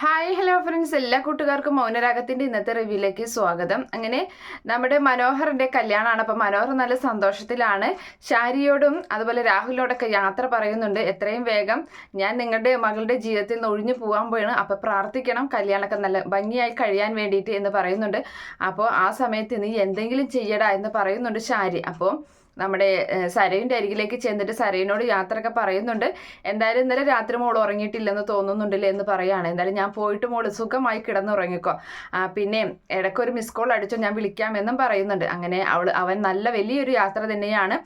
Hi hello friends എല്ലാ കൂട്ടുകാർക്കും മൗനരാഗത്തിന്റെ ഇന്നത്തെ റിവ്യൂയിലേക്ക് സ്വാഗതം. അങ്ങനെ നമ്മുടെ മനോഹറിന്റെ കല്യാണമാണ്. അപ്പം മനോഹർ നല്ല സന്തോഷത്തിലാണ്. ഷാരിയോടും അതുപോലെ രാഹുലിനോടൊക്കെ യാത്ര പറയുന്നുണ്ട്. എത്രയും വേഗം ഞാൻ നിങ്ങളുടെ മകളുടെ ജീവിതത്തിൽ നിന്ന് ഒഴിഞ്ഞു പോകാൻ പോയാണ് അപ്പോൾ പ്രാർത്ഥിക്കണം. കല്യാണമൊക്കെ നല്ല ഭംഗിയായി കഴിയാൻ വേണ്ടിയിട്ട് എന്ന് പറയുന്നുണ്ട്. അപ്പോൾ ആ സമയത്ത് നീ എന്തെങ്കിലും ചെയ്യടാ എന്ന് പറയുന്നുണ്ട് ഷാരി അപ്പോൾ നമ്മുടെ സരയുടെ അരികിലേക്ക് ചെന്നിട്ട് സരയിനോട് യാത്രയൊക്കെ പറയുന്നുണ്ട്. എന്തായാലും ഇന്നലെ രാത്രി മോൾ ഉറങ്ങിയിട്ടില്ലെന്ന് തോന്നുന്നുണ്ടല്ലേ എന്ന് പറയാണ്. എന്തായാലും ഞാൻ പോയിട്ട് മോൾ സുഖമായി കിടന്നുറങ്ങിക്കോ. പിന്നെ ഇടയ്ക്കൊരു മിസ് കോൾ അടിച്ചോ ഞാൻ വിളിക്കാമെന്നും പറയുന്നുണ്ട്. അങ്ങനെ അവൾ അവൻ നല്ല വലിയൊരു യാത്ര തന്നെയാണ്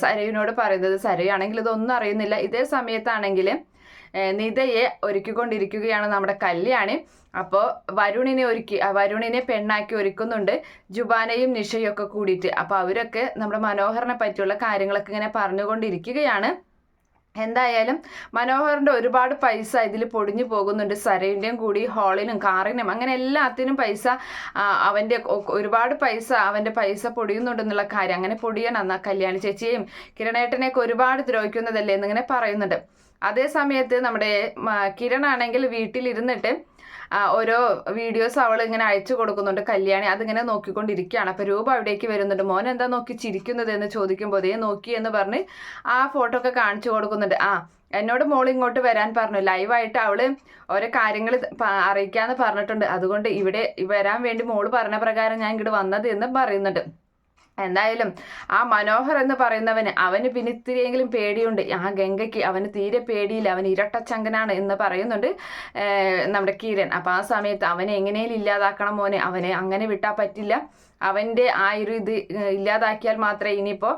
സരയിനോട് പറയുന്നത്. സരയാണെങ്കിൽ ഇതൊന്നും അറിയുന്നില്ല. ഇതേ സമയത്താണെങ്കിൽ നിതയെ ഒരുക്കിക്കൊണ്ടിരിക്കുകയാണ് നമ്മുടെ കല്യാണി. അപ്പോൾ വരുണിനെ ഒരുക്കി വരുണിനെ പെണ്ണാക്കി ഒരുക്കുന്നുണ്ട് ജുബാനയും നിഷയും ഒക്കെ കൂടിയിട്ട്. അപ്പോൾ അവരൊക്കെ നമ്മുടെ മനോഹരനെ പറ്റിയുള്ള കാര്യങ്ങളൊക്കെ ഇങ്ങനെ പറഞ്ഞുകൊണ്ടിരിക്കുകയാണ്. എന്തായാലും മനോഹറിന്റെ ഒരുപാട് പൈസ ഇതിൽ പൊടിഞ്ഞു പോകുന്നുണ്ട്. സരയിന്റെയും കൂടി ഹോളിനും കാറിനും അങ്ങനെ എല്ലാത്തിനും പൈസ അവന്റെ ഒരുപാട് പൈസ അവന്റെ പൈസ പൊടിയുന്നുണ്ടെന്നുള്ള കാര്യം അങ്ങനെ പൊടിയണം കല്യാണി ചേച്ചിയും കിരണേട്ടനെയൊക്കെ ഒരുപാട് ദ്രോഹിക്കുന്നതല്ലേ എന്നിങ്ങനെ പറയുന്നുണ്ട്. അതേ സമയത്ത് നമ്മുടെ കിരണാണെങ്കിൽ വീട്ടിലിരുന്നിട്ട് ഓരോ വീഡിയോസ് അവൾ ഇങ്ങനെ അയച്ചു കൊടുക്കുന്നുണ്ട്. കല്യാണി അതിങ്ങനെ നോക്കിക്കൊണ്ടിരിക്കുകയാണ്. അപ്പോൾ രൂപ അവിടേക്ക് വരുന്നുണ്ട്. മോൻ എന്താ നോക്കി ചിരിക്കുന്നത് എന്ന് ചോദിക്കുമ്പോൾ നോക്കി എന്ന് പറഞ്ഞ് ആ ഫോട്ടോ ഒക്കെ കാണിച്ചു കൊടുക്കുന്നുണ്ട്. ആ എന്നോട് മോൾ ഇങ്ങോട്ട് വരാൻ പറഞ്ഞു. ലൈവായിട്ട് അവൾ ഓരോ കാര്യങ്ങൾ അറിയിക്കാന്ന് പറഞ്ഞിട്ടുണ്ട്. അതുകൊണ്ട് ഇവിടെ വരാൻ വേണ്ടി മോൾ പറഞ്ഞ പ്രകാരം ഞാൻ ഇങ്ങോട്ട് വന്നത് എന്ന് പറയുന്നുണ്ട്. എന്തായാലും ആ മനോഹർ എന്ന് പറയുന്നവന് അവന് പിന്നെ ഇത്തിരിയെങ്കിലും പേടിയുണ്ട്. ആ ഗംഗയ്ക്ക് അവന് തീരെ പേടിയില്ല. അവൻ ഇരട്ടച്ചങ്കനാണ് എന്ന് പറയുന്നുണ്ട് നമ്മുടെ കീരൻ. അപ്പം ആ സമയത്ത് അവനെ എങ്ങനെയും ഇല്ലാതാക്കണം മോനെ. അവനെ അങ്ങനെ വിട്ടാൽ പറ്റില്ല. അവന്റെ ആ ഒരു ഇത് ഇല്ലാതാക്കിയാൽ മാത്രമേ ഇനിയിപ്പോൾ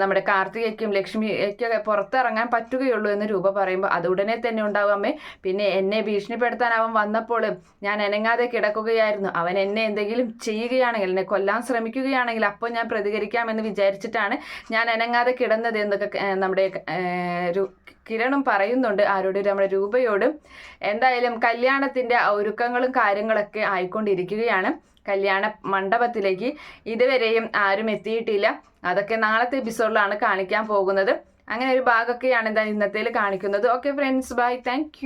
നമ്മുടെ കാർത്തികയ്ക്കും ലക്ഷ്മിക്കൊക്കെ പുറത്തിറങ്ങാൻ പറ്റുകയുള്ളൂ എന്ന് രൂപ പറയുമ്പോൾ അത് ഉടനെ തന്നെ ഉണ്ടാവും അമ്മേ. പിന്നെ എന്നെ ഭീഷണിപ്പെടുത്താൻ അവൻ വന്നപ്പോൾ ഞാൻ അനങ്ങാതെ കിടക്കുകയായിരുന്നു. അവൻ എന്നെ എന്തെങ്കിലും ചെയ്യുകയാണെങ്കിൽ എന്നെ കൊല്ലാൻ ശ്രമിക്കുകയാണെങ്കിൽ അപ്പോൾ ഞാൻ പ്രതികരിക്കാമെന്ന് വിചാരിച്ചിട്ടാണ് ഞാൻ അനങ്ങാതെ കിടന്നത് എന്നൊക്കെ നമ്മുടെ കിരണും പറയുന്നുണ്ട് ആരോട് നമ്മുടെ രൂപയോടും. എന്തായാലും കല്യാണത്തിന്റെ ഒരുക്കങ്ങളും കാര്യങ്ങളൊക്കെ ആയിക്കൊണ്ടിരിക്കുകയാണ്. കല്യാണ മണ്ഡപത്തിലേക്ക് ഇതുവരെയും ആരും എത്തിയിട്ടില്ല. അതൊക്കെ നാളത്തെ എപ്പിസോഡിലാണ് കാണിക്കാൻ പോകുന്നത്. അങ്ങനെ ഒരു ഭാഗമൊക്കെയാണ് എന്താ ഇന്നത്തേൽ കാണിക്കുന്നത്. Okay friends bye thank